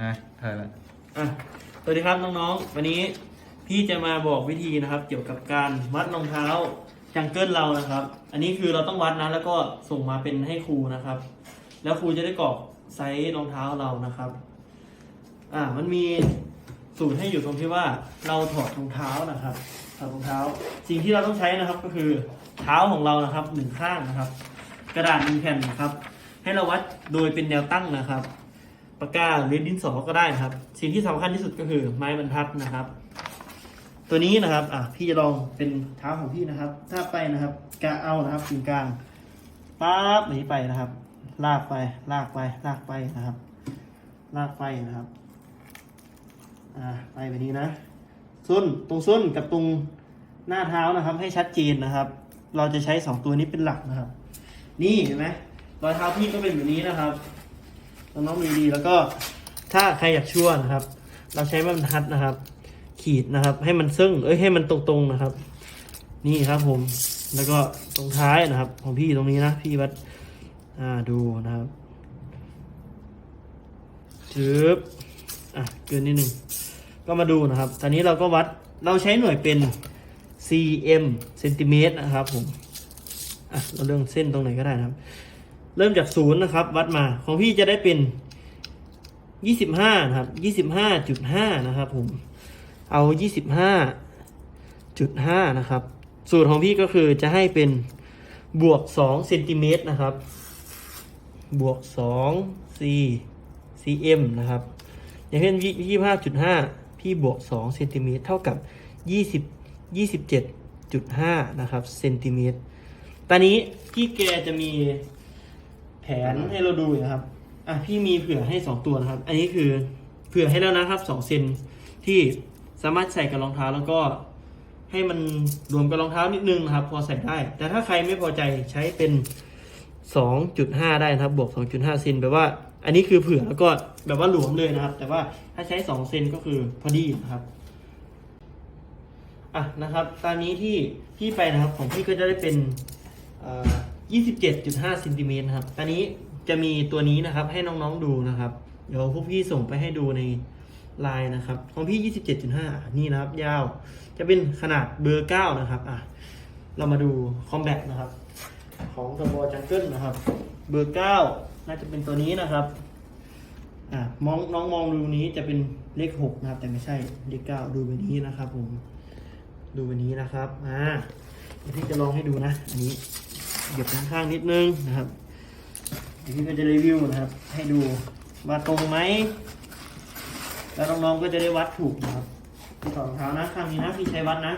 อะถ่ายละอะสวัสดีครับน้องๆ วันนี้พี่จะมาบอกวิธีนะครับ เกี่ยวกับการวัดรองเท้าจังเกิลเรานะครับ อันนี้คือเราต้องวัดนะแล้วก็ส่งมาเป็นให้ครูนะครับ แล้วครูจะได้กรอกไซส์รองเท้าเรานะครับ อ่ามันมีสูตรให้อยู่ตรงที่ว่าเราถอดรองเท้านะครับถอดรองเท้า สิ่งที่เราต้องใช้นะครับก็คือเท้าของเรานะครับหนึ่งข้างนะครับ กระดาษหนึ่งแผ่นนะครับ ให้เราวัดโดยเป็นแนวตั้งนะครับ ปากกาหรือดินสอก็ได้นะครับ สิ่งที่สำคัญที่สุดก็คือไม้บรรทัดนะครับ ตัวนี้นะครับอะพี่จะลองเป็นเท้าของพี่นะครับ ถ้าไปนะครับกะเอานะครับกึ่งกลางปั๊บหนีไปนะครับ ลากไปลากไปลากไปนะครับ ลากไปนะครับอ่าไปแบบนี้นะส้นตรงส้นกับตรงหน้าเท้านะครับ ให้ชัดเจนนะครับ เราจะใช้สองตัวนี้เป็นหลักนะครับ นี่เห็นไหมรอยเท้าพี่ก็เป็นแบบนี้นะครับ น้องๆดูดีแล้วก็ถ้าใครอยากชั่วนะครับ เราใช้ม้บรรทัดนะครับ ขีดนะครับ ให้มันซึ่งเอ้ยให้มันตรงๆนะครับ นี่ครับผมแล้วก็ตรงท้ายนะครับ ของพี่ตรงนี้นะพี่วัดอ่าดูนะครับจึ๊บอะเกินนิดนึงก็มาดูนะครับ ตอนนี้เราก็วัดเราใช้หน่วยเป็น cm เซนติเมตรนะครับผมอะเราเรื่องเส้นตรงไหนก็ได้นะครับ เริ่มจากศูนย์นะครับ วัดมาของพี่จะได้เป็นยี่สิบห้านะครับยี่สิบห้าจุดห้านะครับผมเอายี่สิบห้าจุดห้านะครับ สูตรของพี่ก็คือจะให้เป็นบวกสองเซนติเมตรนะครับ บวกสองซีซีเอ็มนะครับ อย่างเช่นยี่ห้าจุดห้าพี่บวกสองเซนติเมตรเท่ากับยี่สิบยี่สิบเจ็ดจุดห้านะครับเซนติเมตรตอนนี้พี่แกจะมี แผนให้เราดูนะครับ อะพี่มีเผื่อให้สองตัวนะครับ อันนี้คือเผื่อให้แล้วนะครับสองเซนที่สามารถใส่กับรองเท้าแล้วก็ให้มันรวมกับรองเท้านิดนึงนะครับ พอใส่ได้ แต่ถ้าใครไม่พอใจใช้เป็น 2.5 ได้นะครับ บวก 2.5เซนแปลว่า อันนี้คือเผื่อแล้วก็แบบว่าหลวมเลยนะครับ แต่ว่าถ้าใช้ 2 เซนก็คือพอดีนะครับอะนะครับ ตอนนี้ที่พี่ไปนะครับของพี่ก็จะได้เป็นอ่อ 27.5เซนติเมตรนะครับอันนี้จะมีตัวนี้นะครับให้น้องๆดูนะครับ เดี๋ยวพวกพี่ส่งไปให้ดูในไลน์นะครับของพี่ 27.5 นี่นะครับ ยาว จะเป็นขนาดเบอร์ 9 นะครับ อะ เรามาดูคอมแบทนะครับ ของทบอจังเกิลนะครับ เบอร์ 9 น่าจะเป็นตัวนี้นะครับ อะ มองน้องมองดูนี้จะเป็นเลข 6 นะครับ แต่ไม่ใช่เลข 9 ดูแบบนี้นะครับผม ดูแบบนี้นะครับ อ่าพี่จะลองให้ดูนะ อันนี้ เหยียบข้างๆนิดนึงนะครับเดี๋ยวพี่ก็จะรีวิวนะครับ ให้ดูว่าตรงไหม แล้วน้องๆก็จะได้วัดถูกนะครับที่ถอรองเท้านะข้างนี้นะพี่ใช้วัดนะ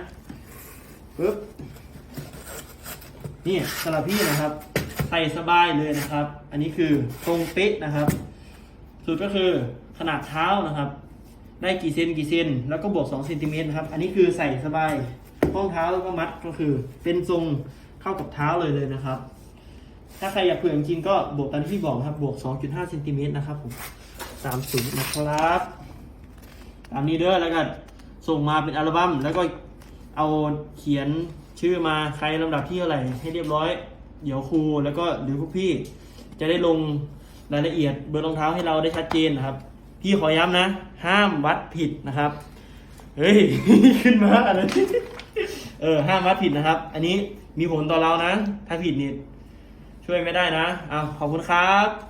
ปึ๊บนี่สำหรับพี่นะครับ ใส่สบายเลยนะครับ อันนี้คือตรงเป๊ะนะครับสูตรก็คือขนาดเท้านะครับ ได้กี่เซนกี่เซนแล้วก็บวก2เซนติเมตรนะครับ อันนี้คือใส่สบายห้องเท้าแล้วก็มัดก็คือเป็นทรง เข้ากับเท้าเลยเลยนะครับ ถ้าใครอยากเผื่อจริงก็บวกตามที่พี่บอกนะครับ บวก 2.5เซนติเมตรนะครับผมตามสูตรนะครับตามนี้เด้อแล้วก็ส่งมาเป็นอัลบั้มแล้วก็เอาเขียนชื่อมาใครลำดับที่เท่าไหร่ให้เรียบร้อย เดี๋ยวครูแล้วก็หรือพวกพี่จะได้ลงรายละเอียดเบอร์รองเท้าให้เราได้ชัดเจนนะครับ พี่ขอย้ำนะ ห้ามวัดผิดนะครับ เฮ้ย ขึ้นมาอะไร เออห้ามวัดผิดนะครับ อันนี้มีผลต่อเรานะ ถ้าผิดนี่ช่วยไม่ได้นะเอาขอบคุณครับ